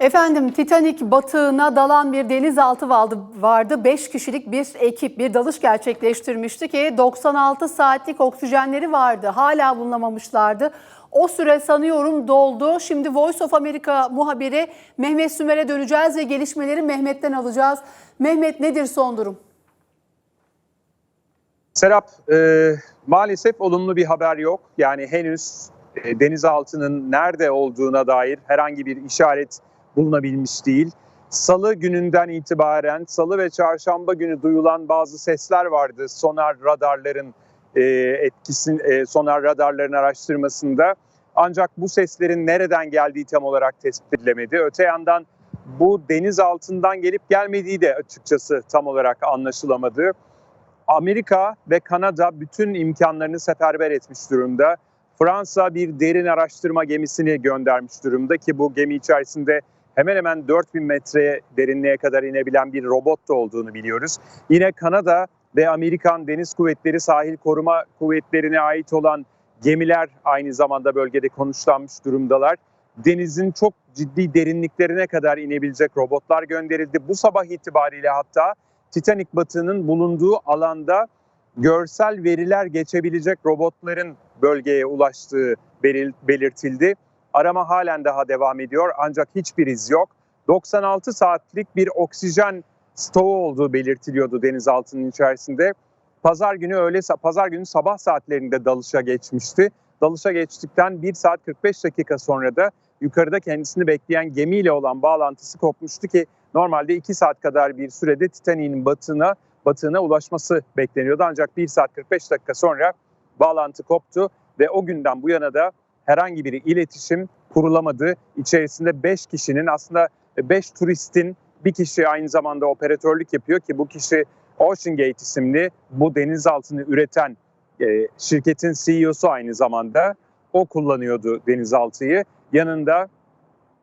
Efendim Titanic batığına dalan bir denizaltı vardı. vardı. 5 kişilik bir ekip bir dalış gerçekleştirmişti ki 96 saatlik oksijenleri vardı. Hala bulunamamışlardı. O süre sanıyorum doldu. Şimdi Voice of America muhabiri Mehmet Sümer'e döneceğiz ve gelişmeleri Mehmet'ten alacağız. Mehmet nedir son durum? Serap, e, maalesef olumlu bir haber yok. Yani henüz e, denizaltının nerede olduğuna dair herhangi bir işaret bulunabilmiş değil. Salı gününden itibaren, salı ve çarşamba günü duyulan bazı sesler vardı sonar radarların e, etkisin, e, sonar radarların araştırmasında. Ancak bu seslerin nereden geldiği tam olarak tespit edilemedi. Öte yandan bu deniz altından gelip gelmediği de açıkçası tam olarak anlaşılamadı. Amerika ve Kanada bütün imkanlarını seferber etmiş durumda. Fransa bir derin araştırma gemisini göndermiş durumda ki bu gemi içerisinde hemen hemen 4000 metre derinliğe kadar inebilen bir robot da olduğunu biliyoruz. Yine Kanada ve Amerikan Deniz Kuvvetleri Sahil Koruma Kuvvetleri'ne ait olan gemiler aynı zamanda bölgede konuşlanmış durumdalar. Denizin çok ciddi derinliklerine kadar inebilecek robotlar gönderildi. Bu sabah itibariyle hatta Titanic batığının bulunduğu alanda görsel veriler geçebilecek robotların bölgeye ulaştığı belirtildi. Arama halen daha devam ediyor ancak hiçbir iz yok. 96 saatlik bir oksijen stoğu olduğu belirtiliyordu denizaltının içerisinde. Pazar günü öğle pazar günü sabah saatlerinde dalışa geçmişti. Dalışa geçtikten 1 saat 45 dakika sonra da yukarıda kendisini bekleyen gemiyle olan bağlantısı kopmuştu ki normalde 2 saat kadar bir sürede Titanic'in batığına batığına ulaşması bekleniyordu. Ancak 1 saat 45 dakika sonra bağlantı koptu ve o günden bu yana da herhangi bir iletişim kurulamadı. İçerisinde 5 kişinin aslında 5 turistin bir kişi aynı zamanda operatörlük yapıyor ki bu kişi Ocean Gate isimli bu denizaltını üreten e, şirketin CEO'su aynı zamanda. O kullanıyordu denizaltıyı. Yanında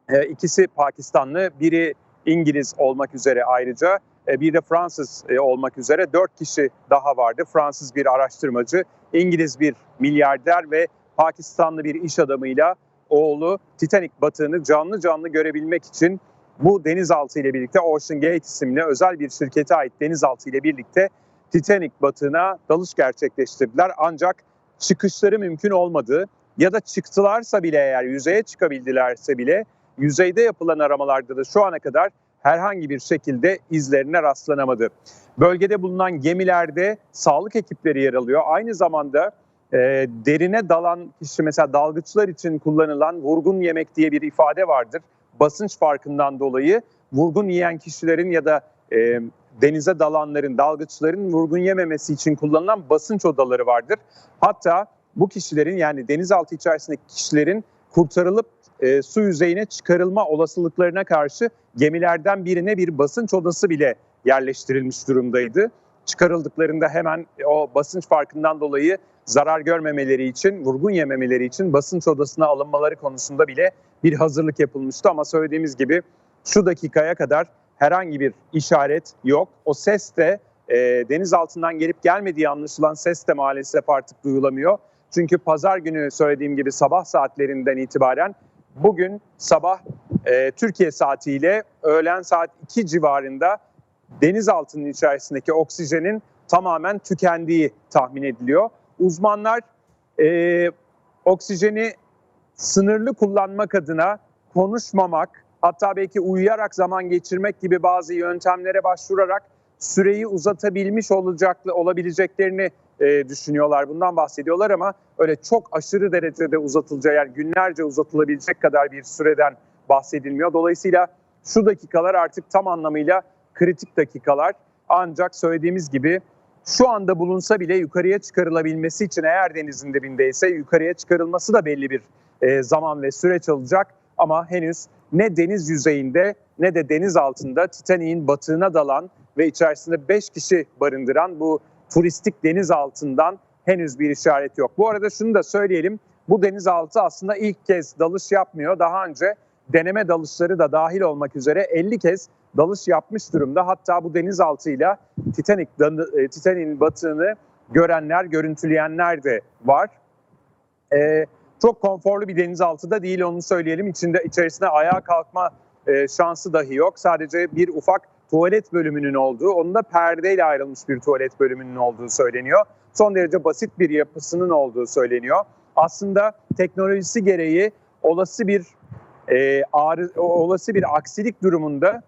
e, ikisi Pakistanlı, biri İngiliz olmak üzere ayrıca e, bir de Fransız olmak üzere dört kişi daha vardı. Fransız bir araştırmacı, İngiliz bir milyarder ve Pakistanlı bir iş adamıyla oğlu Titanic batığını canlı canlı görebilmek için bu denizaltı ile birlikte Ocean Gate isimli özel bir şirkete ait denizaltı ile birlikte Titanic batığına dalış gerçekleştirdiler. Ancak çıkışları mümkün olmadı ya da çıktılarsa bile eğer yüzeye çıkabildilerse bile yüzeyde yapılan aramalarda da şu ana kadar herhangi bir şekilde izlerine rastlanamadı. Bölgede bulunan gemilerde sağlık ekipleri yer alıyor. Aynı zamanda e, derine dalan kişi mesela dalgıçlar için kullanılan vurgun yemek diye bir ifade vardır. Basınç farkından dolayı vurgun yiyen kişilerin ya da e, denize dalanların, dalgıçların vurgun yememesi için kullanılan basınç odaları vardır. Hatta bu kişilerin yani denizaltı içerisindeki kişilerin kurtarılıp e, su yüzeyine çıkarılma olasılıklarına karşı gemilerden birine bir basınç odası bile yerleştirilmiş durumdaydı. Çıkarıldıklarında hemen o basınç farkından dolayı zarar görmemeleri için, vurgun yememeleri için basınç odasına alınmaları konusunda bile bir hazırlık yapılmıştı. Ama söylediğimiz gibi şu dakikaya kadar herhangi bir işaret yok. O ses de e, deniz altından gelip gelmediği anlaşılan ses de maalesef artık duyulamıyor. Çünkü pazar günü söylediğim gibi sabah saatlerinden itibaren bugün sabah e, Türkiye saatiyle öğlen saat 2 civarında denizaltının içerisindeki oksijenin tamamen tükendiği tahmin ediliyor. Uzmanlar e, oksijeni sınırlı kullanmak adına konuşmamak, hatta belki uyuyarak zaman geçirmek gibi bazı yöntemlere başvurarak süreyi uzatabilmiş olacak olabileceklerini e, düşünüyorlar. Bundan bahsediyorlar ama öyle çok aşırı derecede uzatılacağı yani günlerce uzatılabilecek kadar bir süreden bahsedilmiyor. Dolayısıyla şu dakikalar artık tam anlamıyla kritik dakikalar. Ancak söylediğimiz gibi şu anda bulunsa bile yukarıya çıkarılabilmesi için eğer denizin dibindeyse yukarıya çıkarılması da belli bir e, zaman ve süreç alacak. Ama henüz ne deniz yüzeyinde ne de deniz altında Titanic'in batığına dalan ve içerisinde 5 kişi barındıran bu turistik deniz altından henüz bir işaret yok. Bu arada şunu da söyleyelim. Bu denizaltı aslında ilk kez dalış yapmıyor. Daha önce deneme dalışları da dahil olmak üzere 50 kez dalış yapmış durumda. Hatta bu denizaltıyla Titanic e, Titanic'in batığını görenler, görüntüleyenler de var. Ee, çok konforlu bir denizaltı da değil onu söyleyelim. İçinde içerisinde ayağa kalkma e, şansı dahi yok. Sadece bir ufak tuvalet bölümünün olduğu, onun da perdeyle ayrılmış bir tuvalet bölümünün olduğu söyleniyor. Son derece basit bir yapısının olduğu söyleniyor. Aslında teknolojisi gereği olası bir e, ağrı, olası bir aksilik durumunda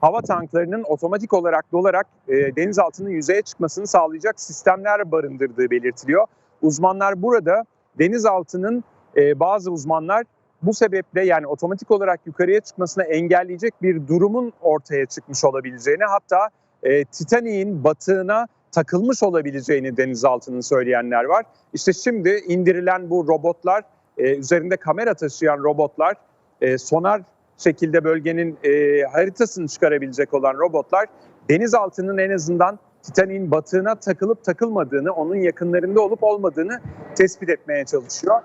hava tanklarının otomatik olarak dolarak e, denizaltının yüzeye çıkmasını sağlayacak sistemler barındırdığı belirtiliyor. Uzmanlar burada denizaltının e, bazı uzmanlar bu sebeple yani otomatik olarak yukarıya çıkmasını engelleyecek bir durumun ortaya çıkmış olabileceğini hatta e, Titanic'in batığına takılmış olabileceğini denizaltının söyleyenler var. İşte şimdi indirilen bu robotlar, e, üzerinde kamera taşıyan robotlar, e, sonar şekilde bölgenin e, haritasını çıkarabilecek olan robotlar denizaltının en azından Titanic'in batığına takılıp takılmadığını, onun yakınlarında olup olmadığını tespit etmeye çalışıyor.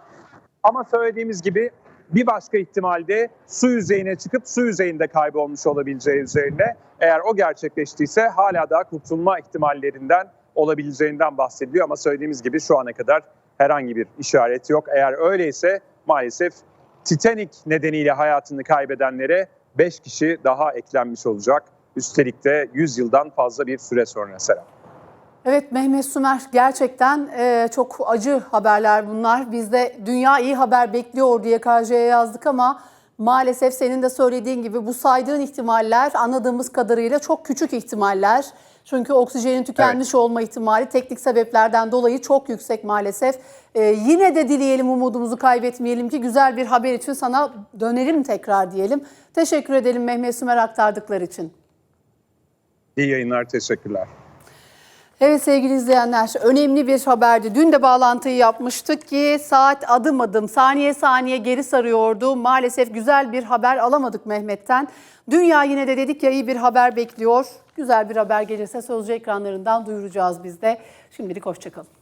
Ama söylediğimiz gibi bir başka ihtimalde su yüzeyine çıkıp su yüzeyinde kaybolmuş olabileceği üzerine eğer o gerçekleştiyse hala daha kurtulma ihtimallerinden olabileceğinden bahsediliyor ama söylediğimiz gibi şu ana kadar herhangi bir işaret yok. Eğer öyleyse maalesef Titanic nedeniyle hayatını kaybedenlere 5 kişi daha eklenmiş olacak. Üstelik de 100 yıldan fazla bir süre sonra Serap. Evet Mehmet Sümer gerçekten e, çok acı haberler bunlar. Biz de dünya iyi haber bekliyor diye karşıya yazdık ama maalesef senin de söylediğin gibi bu saydığın ihtimaller anladığımız kadarıyla çok küçük ihtimaller. Çünkü oksijenin tükenmiş olma ihtimali teknik sebeplerden dolayı çok yüksek maalesef. E, yine de dileyelim umudumuzu kaybetmeyelim ki güzel bir haber için sana dönelim tekrar diyelim. Teşekkür edelim Mehmet Sümer aktardıkları için. İyi yayınlar, teşekkürler. Evet sevgili izleyenler önemli bir haberdi. Dün de bağlantıyı yapmıştık ki saat adım adım saniye saniye geri sarıyordu. Maalesef güzel bir haber alamadık Mehmet'ten. Dünya yine de dedik ya iyi bir haber bekliyor. Güzel bir haber gelirse sözcü ekranlarından duyuracağız biz de. Şimdilik hoşçakalın.